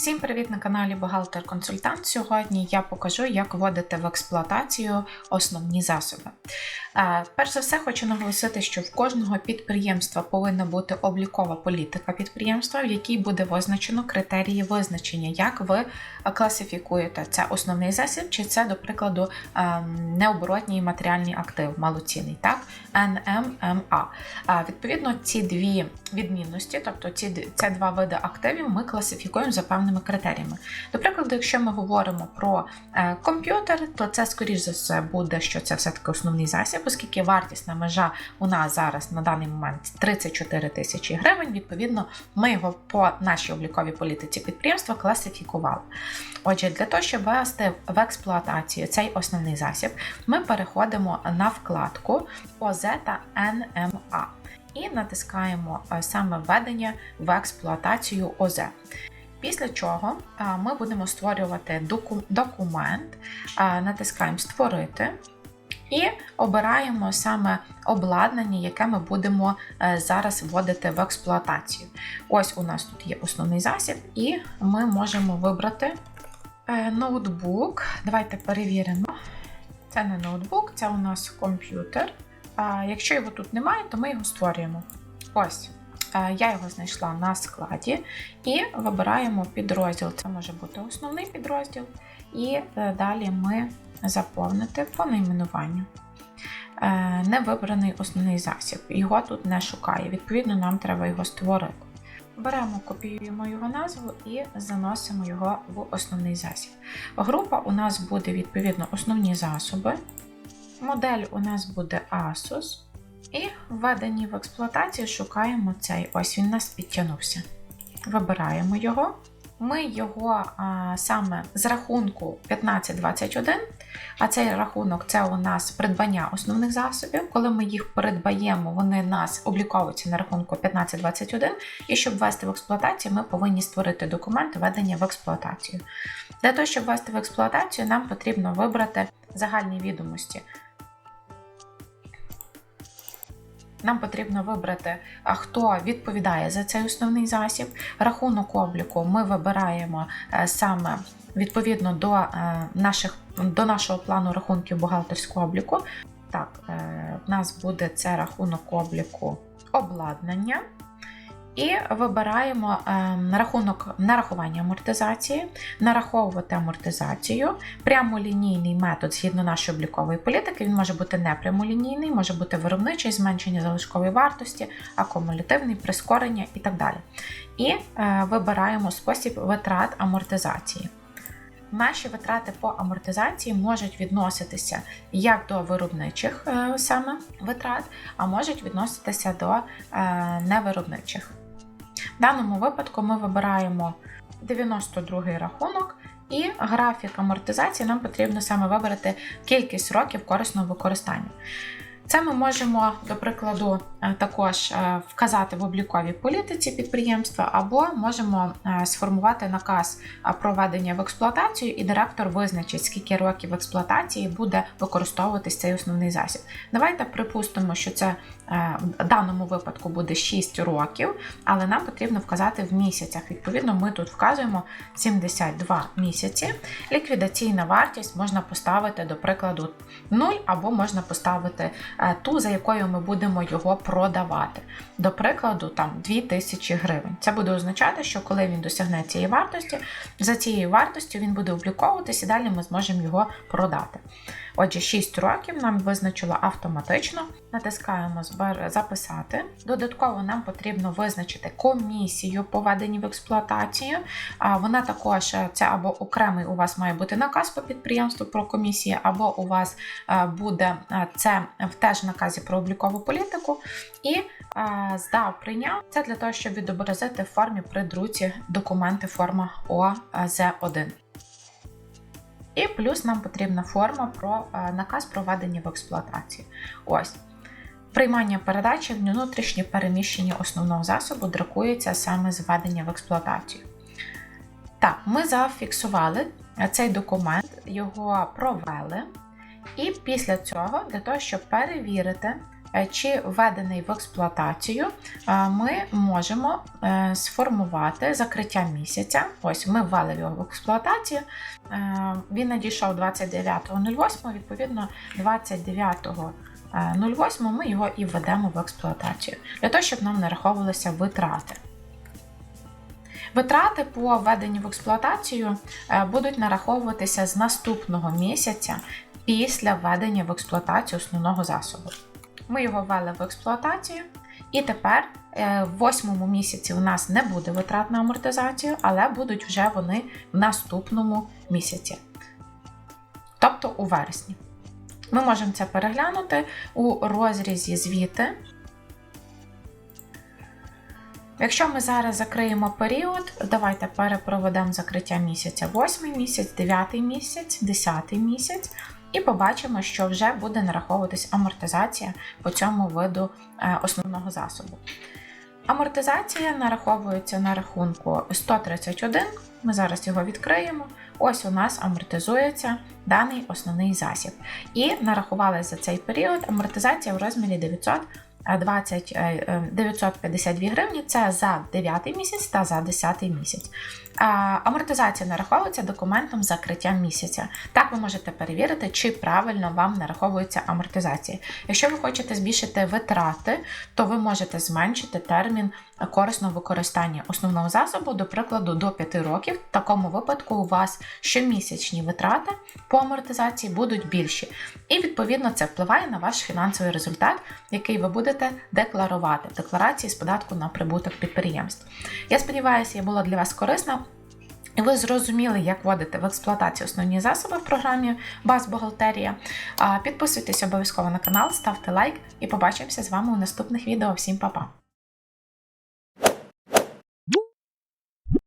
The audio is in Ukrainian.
Всім привіт на каналі Бухгалтер Консультант. Сьогодні я покажу, як вводити в експлуатацію основні засоби. Е, Перш за все, хочу наголосити, що в кожного підприємства повинна бути облікова політика підприємства, в якій буде визначено критерії визначення, як ви класифікуєте це основний засіб, чи це, до прикладу, ем, необоротній матеріальний актив, малоцінний, так? НММА. А, Відповідно, ці дві відмінності, тобто ці це два види активів, ми класифікуємо за певними критеріями. До прикладу, якщо ми говоримо про е, комп'ютер, то це, скоріш за все, буде, що це все-таки основний засіб, оскільки вартісна межа у нас зараз на даний момент 34 тисячі гривень. Відповідно, ми його по нашій обліковій політиці підприємства класифікували. Отже, для того, щоб ввести в експлуатацію цей основний засіб, ми переходимо на вкладку ОЗ та НМА і натискаємо е, саме введення в експлуатацію ОЗ. Після чого ми будемо створювати документ, натискаємо Створити і обираємо саме обладнання, яке ми будемо е, зараз вводити в експлуатацію. Ось у нас тут є основний засіб, і ми можемо вибрати е, ноутбук. Давайте перевіримо. Це не ноутбук, це у нас комп'ютер. Якщо його тут немає, то ми його створюємо. Ось. Е, Я його знайшла на складі і вибираємо підрозділ. Це може бути основний підрозділ. І е, далі ми заповнити по найменуванню. Е, Не вибраний основний засіб. Його тут не шукає. Відповідно, нам треба його створити. Беремо, копіюємо його назву і заносимо його в основний засіб. Група у нас буде відповідно основні засоби. Модель у нас буде Asus. І введені в експлуатацію шукаємо цей. Ось він нас підтягнувся. Вибираємо його. Ми його а, саме з рахунку 1521, а цей рахунок це у нас придбання основних засобів. Коли ми їх придбаємо, вони нас обліковуються на рахунку 1521. І щоб ввести в експлуатацію, ми повинні створити документ введення в експлуатацію. Для того, щоб ввести в експлуатацію, нам потрібно вибрати загальні відомості. Нам потрібно вибрати, хто відповідає за цей основний засіб. Рахунок обліку ми вибираємо е, саме відповідно до, е, наших, до нашого плану рахунків бухгалтерського обліку. Так, е, в нас буде це рахунок обліку обладнання. І вибираємо е, рахунок нарахування амортизації, нараховувати амортизацію, прямолінійний метод згідно нашої облікової політики. Він може бути непрямолінійний, може бути виробничий, зменшення залишкової вартості, акумулятивний, прискорення і так далі. І е, вибираємо спосіб витрат амортизації. Наші витрати по амортизації можуть відноситися як до виробничих е, саме витрат, а можуть відноситися до невиробничих. В даному випадку ми вибираємо 92 рахунок і графік амортизації нам потрібно саме вибрати кількість років корисного використання. Це ми можемо, до прикладу, е, також е, вказати в обліковій політиці підприємства, або можемо е, сформувати наказ проведення в експлуатацію, і директор визначить, скільки років експлуатації буде використовуватись цей основний засіб. Давайте припустимо, що це в даному випадку буде 6 років, але нам потрібно вказати в місяцях. Відповідно, ми тут вказуємо 72 місяці. Ліквідаційна вартість можна поставити, до прикладу, 0, або можна поставити ту, за якою ми будемо його продавати. До прикладу, там 2000 гривень. Це буде означати, що коли він досягне цієї вартості, за цією вартостю він буде обліковуватись і далі ми зможемо його продати. Отже, 6 років нам визначило автоматично. Натискаємо «Збер- записати. Додатково нам потрібно визначити комісію по в експлуатацію. А Вона також це або окремий у вас має бути наказ по підприємству про комісії, або у вас е, буде е, це в теж наказі про облікову політику. І е, здав прийняв це для того, щоб відобразити в формі при друці документи форма ОЗ1. І плюс нам потрібна форма про е, наказ проведення в експлуатацію. Ось. Приймання передачі внутрішнє переміщення основного засобу друкується саме з введення в експлуатацію. Так, ми зафіксували цей документ, його провели. І після цього, для того, щоб перевірити е, чи введений в експлуатацію, е, ми можемо е, сформувати закриття місяця. Ось ми ввели його в експлуатацію. Е, Він надійшов 29.08, відповідно, 29.08 ми його і введемо в експлуатацію, для того, щоб нам нараховувалися витрати. Витрати по введенню в експлуатацію е, будуть нараховуватися з наступного місяця після введення в експлуатацію основного засобу. Ми його ввели в експлуатацію, і тепер е, в восьмому місяці у нас не буде витрат на амортизацію, але будуть вже вони в наступному місяці, тобто у вересні. Ми можемо це переглянути у розрізі звіти. Якщо ми зараз закриємо період, давайте перепроведемо закриття місяця 8 місяць, 9 місяць, 10 місяць, і побачимо, що вже буде нараховуватись амортизація по цьому виду е, основного засобу. Амортизація нараховується на рахунку 131. Ми зараз його відкриємо. Ось у нас амортизується даний основний засіб. І нарахували за цей період амортизація в розмірі 900 20 е, е, 952 гривні це за 9 місяць та за 10 місяць. Амортизація нараховується документом закриття місяця. Так ви можете перевірити, чи правильно вам нараховується амортизація. Якщо ви хочете збільшити витрати, то ви можете зменшити термін корисного використання основного засобу, до прикладу, до 5 років. В такому випадку у вас щомісячні витрати по амортизації будуть більші. І відповідно це впливає на ваш фінансовий результат, який ви будете декларувати в декларації з податку на прибуток підприємств. Я сподіваюся, я була для вас корисна. І ви зрозуміли, як вводити в експлуатацію основні засоби в програмі Баз Бухгалтерія. Підписуйтесь обов'язково на канал, ставте лайк і побачимося з вами у наступних відео. Всім па-па!